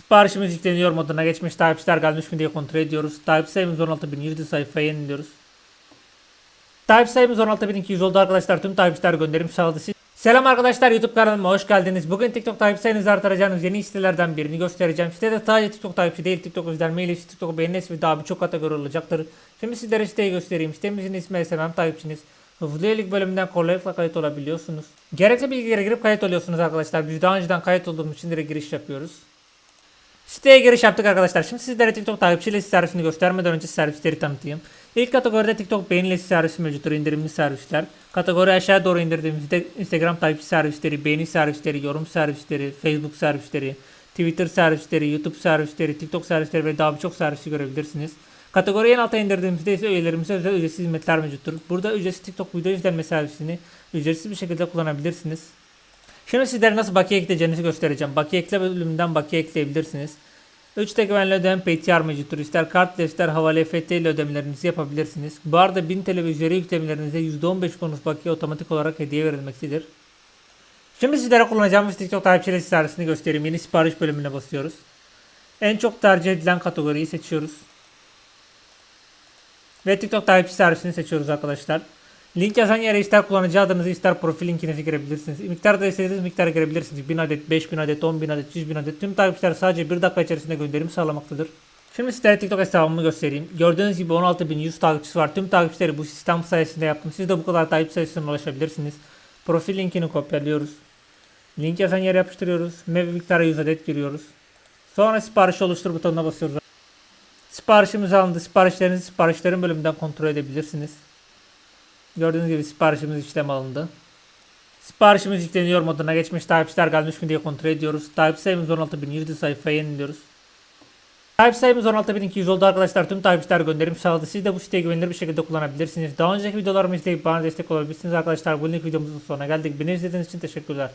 Siparişimiz yükleniyor moduna geçmiş takipçiler gelmiş mi diye kontrol ediyoruz. Takip sayımız 16.100 sayfaya yeniliyoruz. Takip sayımız 16.200 oldu arkadaşlar. Tüm takipçiler gönderim sağladı. Selam arkadaşlar YouTube kanalıma hoş geldiniz. Bugün TikTok takip sayınızı artıracağınız yeni sitelerden birini göstereceğim. Sitede sadece TikTok takipçi değil TikTok izlenme ile TikTok beğenisi ve daha birçok kategori olacaktır. Şimdi sizlere siteyi göstereyim. Sitemizin ismi SMM takipçiniz. Hızlı üyelik bölümünden kolaylıkla kayıt olabiliyorsunuz. Gerekli bilgilere girip kayıt oluyorsunuz arkadaşlar. Biz daha önceden kayıt olduğumuz için direkt giriş yapıyoruz. Siteye giriş yaptık arkadaşlar. Şimdi sizlere TikTok takipçi liste servisini göstermeden önce servisleri tanıtayım. İlk kategoride TikTok beğeni liste servisi mevcuttur indirimli servisler. Kategori aşağı doğru indirdiğimizde Instagram takipçi servisleri, beğeni servisleri, yorum servisleri, Facebook servisleri, Twitter servisleri, YouTube servisleri, TikTok servisleri ve daha birçok servisi görebilirsiniz. Kategoriyi en alta indirdiğimizde ise üyelerimize özel ücretsiz hizmetler mevcuttur. Burada ücretsiz TikTok video izlenme servisini ücretsiz bir şekilde kullanabilirsiniz. Şimdi sizlere nasıl bakiye ekleyeceğinizi göstereceğim. Bakiye ekle bölümünden bakiye ekleyebilirsiniz. 3 tek güvenli ödeme PTR mevcuttur. İster kart ile ister havale EFT ile ödemelerinizi yapabilirsiniz. Bu arada 1000 TL üzeri yüklemelerinize %15 bonus bakiye otomatik olarak hediye verilmektedir. Şimdi sizlere kullanacağımız TikTok takipçileri servisini göstereyim. Yeni sipariş bölümüne basıyoruz. En çok tercih edilen kategoriyi seçiyoruz. Ve TikTok takipçi servisini seçiyoruz arkadaşlar. Link yazan yere ister kullanıcı adınızı ister profil linkinizi girebilirsiniz. Miktar da istediğiniz miktarı girebilirsiniz. 1000 adet, 5000 adet, 10000 adet, 100.000 adet. Tüm takipçiler sadece 1 dakika içerisinde gönderim sağlamaktadır. Şimdi sizlere TikTok hesabımı göstereyim. Gördüğünüz gibi 16.100 takipçisi var. Tüm takipçileri bu sistem sayesinde yaptım. Siz de bu kadar takip sayısına ulaşabilirsiniz. Profil linkini kopyalıyoruz. Link yazan yere yapıştırıyoruz. Ve miktara 100 adet giriyoruz. Sonra sipariş oluştur butonuna basıyoruz. Siparişimiz alındı. Siparişlerinizi siparişlerin bölümünden kontrol edebilirsiniz. Gördüğünüz gibi siparişimiz işlem alındı. Siparişimiz yükleniyor moduna geçmiş takipçiler gelmiş mi diye kontrol ediyoruz. Takip sayımız 16.100 sayfaya yeniliyoruz. Takip sayımız 16.200 oldu arkadaşlar. Tüm takipçiler gönderim sağladı. Siz de bu siteyi güvenilir bir şekilde kullanabilirsiniz. Daha önceki videolarımı izleyip bana destek olabilirsiniz arkadaşlar. Bu link videomuzun sonuna geldik. Beni izlediğiniz için teşekkürler.